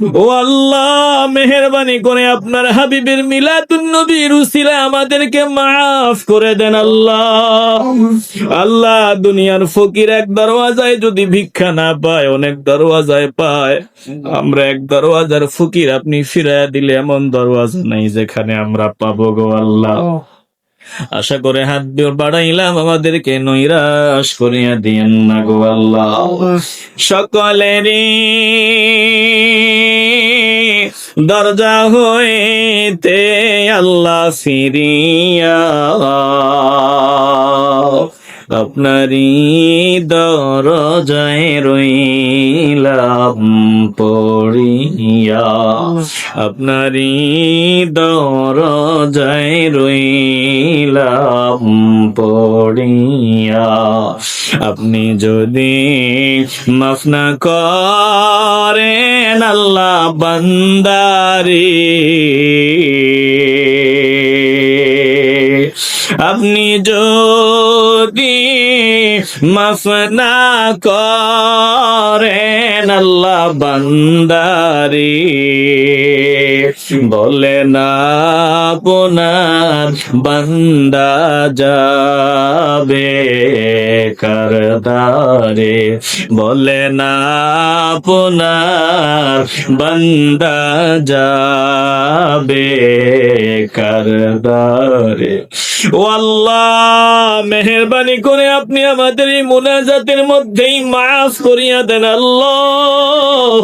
ও আল্লাহ, মেহরবানি করে আপনার হাবিবের মিলাদুন নবীর উসিলা আমাদেরকে মাফ করে দেন আল্লাহ। আল্লাহ, দুনিয়ার ফকির এক দরওয়াজায় যদি ভিক্ষা না পায়, অনেক দরওয়াজায় পায়। আমরা এক দরওয়াজার ফকির, আপনি ফিরাইয়া দিলে এমন দরওয়াজা নাই যেখানে আমরা পাবো গো আল্লাহ। আশা করে হাত দিয়ে বাড়াইলাম আমাদেরকে নৈরাশ করিয়া দিয়েন না গো আল্লাহ। সকলেরই দরজা হইতে আল্লাহ ফিরিয়া আপনারই দরজায় রইলাম পড়িয়া। আপনারই দরজায় রইলাম পড়িয়া। আপনি যদি মাফ না করেন আল্লাহ বান্দারি। আপনি যদি মাফ না করেন আল্লাহ বান্দারি। বলে না আপনার বান্দা যাবে করদারে। বলে না আপনার বান্দা যাবে করদারে। মেহরবানি করে আপনি আমাদের এই মোনাজাতের মধ্যেই মাফ করিয়া দেন, আল্লাহ।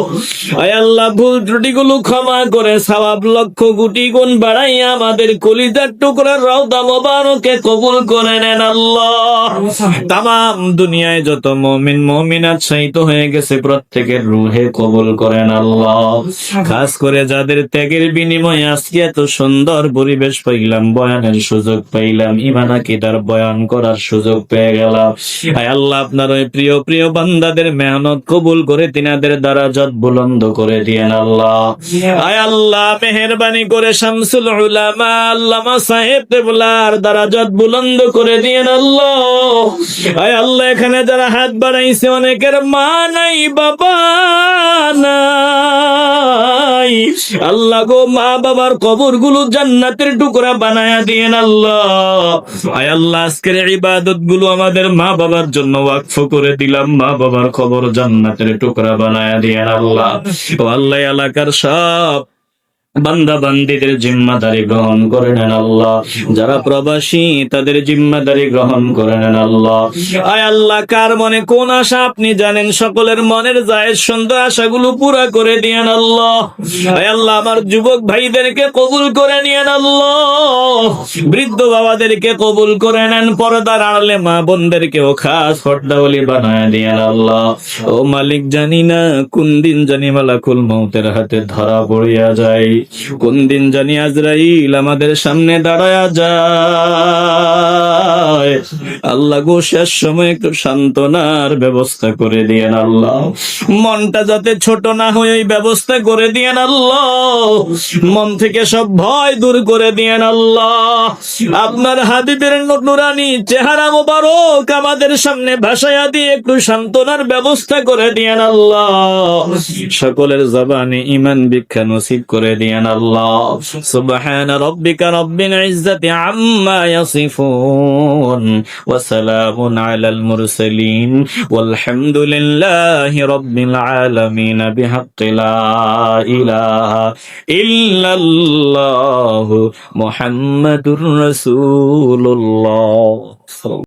ভুল ত্রুটিগুলো ক্ষমা করে সওয়াব লক্ষ কোটি গুণ বাড়াইয়া আমাদের কলিজার টুকরা রওদা মোবারকে কবুল করে নেন, আল্লাহ। তাম দুনিয়ায় যত মমিন, মমিনাত শাহিত হয়ে গেছে, প্রত্যেকের রুহে কবুল করেন, আল্লাহ। খাস করে যাদের ত্যাগের বিনিময়ে আজকে এত সুন্দর পরিবেশ পাইলাম, বয়ানের সুযোগ পাইলাম ইমানা কিতার বয়ান করার সুযোগ পেয়ে গেলাম। আয় আল্লাহ আপনার ওই প্রিয় প্রিয় বান্দাদের মেহনত কবুল করে তিনাদের দ্বারা যত বুলন্দ করে দিয়েন আল্লাহ। আয় আল্লাহ মেহরবানি করে শামসুল উলামা আল্লামা সাহেব দেবলার দ্বারা যত বুলন্দ করে দিয়েন আল্লাহ। আয় আল্লাহ এখানে যারা হাত বাড়াইছে অনেকের মা নাই বাবা নাই। আল্লাহ গো, মা বাবার কবরগুলো জান্নাতের টুকরা বানায়া দিয়েন আল্লাহ। আয় আল্লাহ, আজকের ইবাদতগুলো আমাদের মা বাবার জন্য ওয়াকফ করে দিলাম। মা বাবার খবর জান্নাতের টুকরা বানায়া দিয়েন আল্লাহ। আল্লাহ এলাকার সব বান্দা বান্দিদের জিম্মাদারি গ্রহণ করে নেন আল্লাহ। যারা প্রবাসী, তাদের জিম্মাদারি গ্রহণ করে নেন আল্লাহ। আয় আল্লাহ, কার মনে কোন আশা আপনি জানেন? সকলের মনের যায় সুন্দর আশাগুলো পুরা করে দিয়েন আল্লাহ। আয় আল্লাহ, আমার যুবক ভাইদেরকে কবুল করে নিয়েন আল্লাহ। বৃদ্ধ বাবাদেরকে কবুল করে নেন, পর্দার আড়ালে মা বোনদেরকেও খাস ফর্দাওয়ালি বানায় দিয়েন আল্লাহ। ও মালিক জানি না, কোন দিন জানি মালাকুল মৌতের হাতে ধরা পড়িয়া যায়। কোন দিন জানি আজরাইল আমাদের সামনে দাঁড়ায় যায়। আল্লাহ গো, শেষ সময় একটু সান্ত্বনার ব্যবস্থা করে দিয়েন আল্লাহ। মনটা যাতে ছোট না হয়ে ওই ব্যবস্থা করে দিয়েন আল্লাহ। মন থেকে সব ভয় দূর করে দিয়েন আল্লাহ। আপনার হাবিবের নুরানি চেহারা মোবারক আমাদের সামনে ভাসায়া দিয়ে একটু সান্ত্বনার ব্যবস্থা করে দিয়েন আল্লাহ। সকলের জবানে ইমান ভিক্ষা নসিব করে দিয়েন আল্লাহ। সুবহান রব্বিকা রব্বিল ইজ্জাতি আম্মা ইয়াসিফুন। وسلام على المرسلين والحمد لله رب العالمين بحق لا إله إلا الله محمد رسول الله